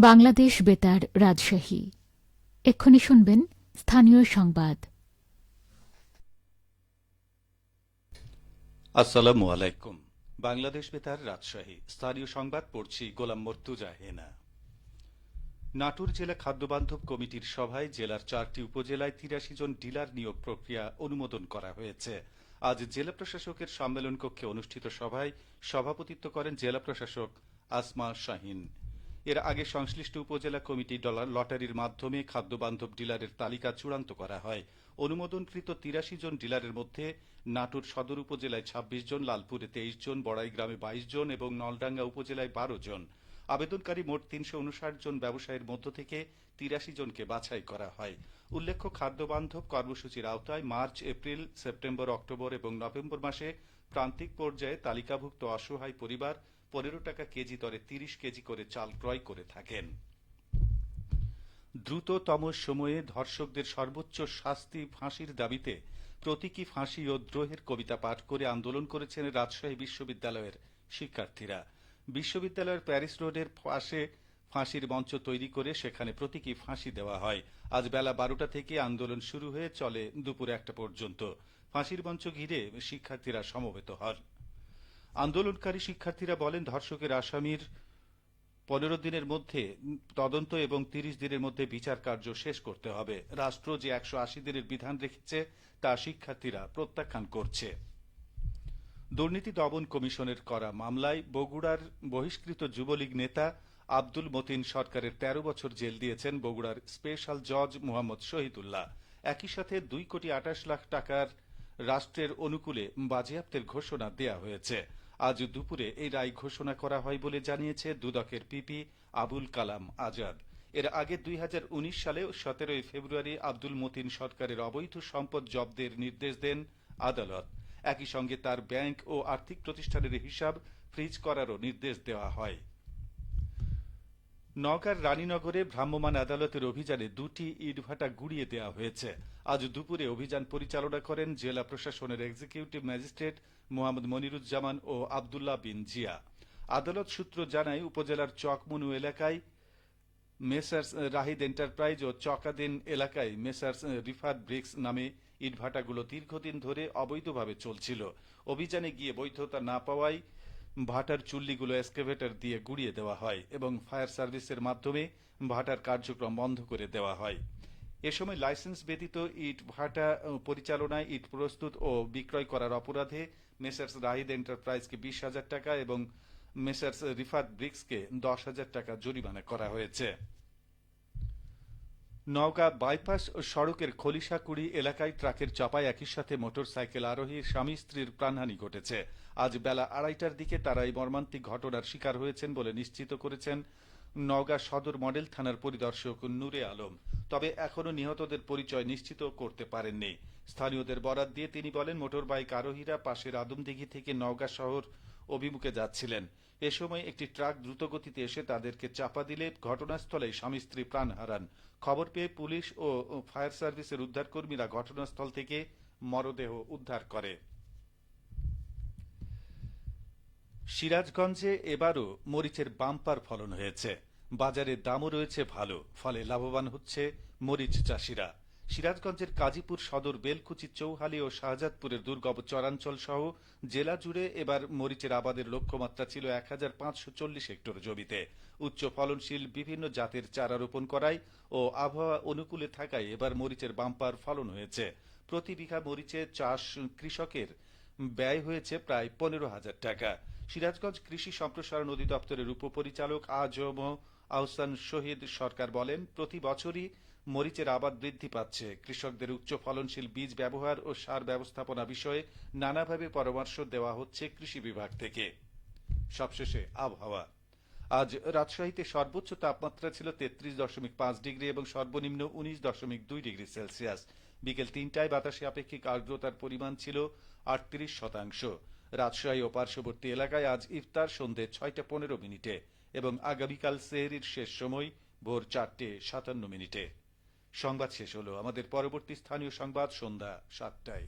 বাংলাদেশ বেতার রাজশাহী। এক্ষুনি শুনবেন স্থানীয় সংবাদ। আসসালামু আলাইকুম। বাংলাদেশ বেতার রাজশাহী। স্থানীয় সংবাদ পড়ছি গোলাম মর্তুজা হেনা। নাটোর জেলা খাদ্যবান্ধব কমিটির সভায় জেলার চারটি উপজেলায় তিরাশি জন ডিলার নিয়োগ প্রক্রিয়া অনুমোদন করা হয়েছে। আজ জেলা প্রশাসকের সম্মেলন কক্ষে অনুষ্ঠিত সভায় সভাপতিত্ব করেন জেলা প্রশাসক আসমা শাহিন। এর আগে সংশ্লিষ্ট উপজেলা কমিটি ডলার লটারির মাধ্যমে খাদ্যবান্ধব ডিলারের তালিকা চূড়ান্ত করা হয়। অনুমোদনকৃত তিরাশি জন ডিলারের মধ্যে নাটোর সদর উপজেলায় ২৬ জন, লালপুরে তেইশ জন, বড়াই গ্রামে বাইশ জন এবং নলডাঙ্গা উপজেলায় বারো জন। আবেদনকারী মোট তিনশো উনষাট জন ব্যবসায়ীর মধ্য থেকে তিরাশি জনকে বাছাই করা হয়। উল্লেখ্য, খাদ্যবান্ধব কর্মসূচির আওতায় মার্চ, এপ্রিল, সেপ্টেম্বর, অক্টোবর এবং নভেম্বর মাসে প্রান্তিক পর্যায়ে তালিকাভুক্ত অসহায় পরিবার পনেরো টাকা কেজি দরে তিরিশ কেজি করে চাল ক্রয় করে থাকেন। দ্রুততম সময়ে ধর্ষকদের সর্বোচ্চ শাস্তি ফাঁসির দাবিতে প্রতীকী ফাঁসি ও দ্রোহের কবিতা পাঠ করে আন্দোলন করেছেন রাজশাহী বিশ্ববিদ্যালয়ের শিক্ষার্থীরা। বিশ্ববিদ্যালয়ের প্যারিস রোডের পাশে ফাঁসির মঞ্চ তৈরি করে সেখানে প্রতীকী ফাঁসি দেওয়া হয়। আজ বেলা বারোটা থেকে আন্দোলন শুরু হয়ে চলে দুপুর একটা পর্যন্ত। ফাঁসির মঞ্চ ঘিরে শিক্ষার্থীরা সমবেত হন। আন্দোলনকারী শিক্ষার্থীরা বলেন, ধর্ষকের আসামির পনেরো দিনের মধ্যে তদন্ত এবং তিরিশ দিনের মধ্যে বিচার কার্য শেষ করতে হবে। রাষ্ট্র যে একশো আশি দিনের বিধান রেখেছে, তা শিক্ষার্থীরা প্রত্যাখ্যান করছে। দুর্নীতি দমন কমিশনের করা মামলায় বগুড়ার বহিষ্কৃত যুবলীগ নেতা আব্দুল মতিন সরকারের ১৩ বছর জেল দিয়েছেন বগুড়ার স্পেশাল জজ মোহাম্মদ শহীদুল্লাহ। একই সাথে দুই কোটি আঠাশ লাখ টাকার রাষ্ট্রের অনুকূলে বাজেয়াপ্তের ঘোষণা দেয়া হয়েছে। আজ দুপুরে এই রায় ঘোষণা করা হয় বলে জানিয়েছে দুদকের পিপি আবুল কালাম আজাদ। এর আগে দুই হাজার উনিশ সালে সতেরোই ফেব্রুয়ারি আব্দুল মতিন সরকারের অবৈধ সম্পদ জব্দের নির্দেশ দেন আদালত। একই সঙ্গে তার ব্যাংক ও আর্থিক প্রতিষ্ঠানের হিসাব ফ্রিজ করারও নির্দেশ দেওয়া হয়। নওগাঁর রানীনগরে ভ্রাম্যমাণ আদালতের অভিযানে দুটি ইটভাটা গুড়িয়ে দেওয়া হয়েছে। আজ দুপুরে অভিযান পরিচালনা করেন জেলা প্রশাসনের এক্সিকিউটিভ ম্যাজিস্ট্রেট মোহাম্মদ মনিরুজ্জামান ও আবদুল্লাহ বিন জিয়া। আদালত সূত্র জানায়, উপজেলার চকমনু এলাকায় মেসার্স রাহিদ এন্টারপ্রাইজ ও চকাদিন এলাকায় মেসার্স রিফাত ব্রিক্স নামে ইটভাটাগুলো দীর্ঘদিন ধরে অবৈধভাবে চলছিল। অভিযানে গিয়ে বৈধতা না পাওয়ায় ভাটার চুল্লিগুলো এক্সকেভেটর দিয়ে গুড়িয়ে দেওয়া হয় এবং ফায়ার সার্ভিসের মাধ্যমে ভাটার কার্যক্রম বন্ধ করে দেওয়া হয়। এ সময় লাইসেন্স ব্যতীত ইট ভাটা পরিচালনায় ইট প্রস্তুত ও বিক্রয় করার অপরাধে মেসার্স রাহিদ এন্টারপ্রাইজকে বিশ হাজার টাকা এবং মেসার্স রিফাত ব্রিক্সকে দশ হাজার টাকা জরিমানা করা হয়েছে। নওগাঁ বাইপাস ও সড়কের খলিশাকুড়ি এলাকায় ট্রাকের চাপায় একই সাথে মোটরসাইকেল আরোহীর স্বামী স্ত্রীর প্রাণহানি ঘটেছে। আজ বেলা আড়াইটার দিকে তারা এই মর্মান্তিক ঘটনার শিকার হয়েছেন বলে নিশ্চিত করেছেন নওগাঁ সদর মডেল থানার পরিদর্শক নূরে আলম। তবে এখনও নিহতদের পরিচয় নিশ্চিত করতে পারেননি। স্থানীয়দের বরাত দিয়ে তিনি বলেন, মোটরবাইক আরোহীরা পাশের আদমদিঘি থেকে নওগাঁ শহর অভিমুখে যাচ্ছিলেন। এ সময় একটি ট্রাক দ্রুতগতিতে এসে তাদেরকে চাপা দিলে ঘটনাস্থলে স্বামী স্ত্রী প্রাণ হারান। খবর পেয়ে পুলিশ ও ফায়ার সার্ভিসের উদ্ধারকর্মীরা ঘটনাস্থল থেকে মরদেহ উদ্ধার করে। সিরাজগঞ্জে এবারও মরিচের বাম্পার ফলন হয়েছে। বাজারে দামও রয়েছে ভালো, ফলে লাভবান হচ্ছে মরিচ চাষিরা। সিরাজগঞ্জের কাজীপুর সদর বেলকুচি চৌহালি ও শাহজাদপুরের দুর্গম চরাঞ্চল সহ জেলা জুড়ে এবার মরিচের আবাদের লক্ষ্যমাত্রা ছিল এক হাজার পাঁচশো চল্লিশ হেক্টর জমিতে। উচ্চ ফলনশীল বিভিন্ন জাতের চারা রোপণ করায় ও আবহাওয়া অনুকূলে থাকায় এবার মরিচের বাম্পার ফলন হয়েছে। প্রতি বিঘা মরিচে চাষ কৃষকের ব্যয় হয়েছে প্রায় পনেরো হাজার টাকা। সিরাজগঞ্জ কৃষি সম্প্রসারণ অধিদপ্তরের উপপরিচালক আজম আহসান শহীদ সরকার বলেন, প্রতি বছরই মরিচের আবাদ বৃদ্ধি পাচ্ছে। কৃষকদের উচ্চ ফলনশীল বীজ ব্যবহার ও সার ব্যবস্থাপনা বিষয়ে নানাভাবে পরামর্শ দেওয়া হচ্ছে কৃষি বিভাগ থেকে। সবশেষে আবহাওয়া। আজ রাজশাহীতে সর্বোচ্চ তাপমাত্রা ছিল তেত্রিশ দশমিক পাঁচ ডিগ্রি এবং সর্বনিম্ন উনিশ দশমিক দুই ডিগ্রি সেলসিয়াস। বিকেল তিনটায় বাতাসে আপেক্ষিক আর্দ্রতার পরিমাণ ছিল আটত্রিশ শতাংশ। রাজশাহী ও পার্শ্ববর্তী এলাকায় আজ ইফতার সন্ধে ছয়টা পনেরো মিনিটে এবং আগামীকাল সেহরির শেষ সময় ভোর চারটে সাতান্ন মিনিটে। সংবাদ শেষ হলো। আমাদের পরবর্তী স্থানীয় সংবাদ সন্ধ্যা সাতটায়।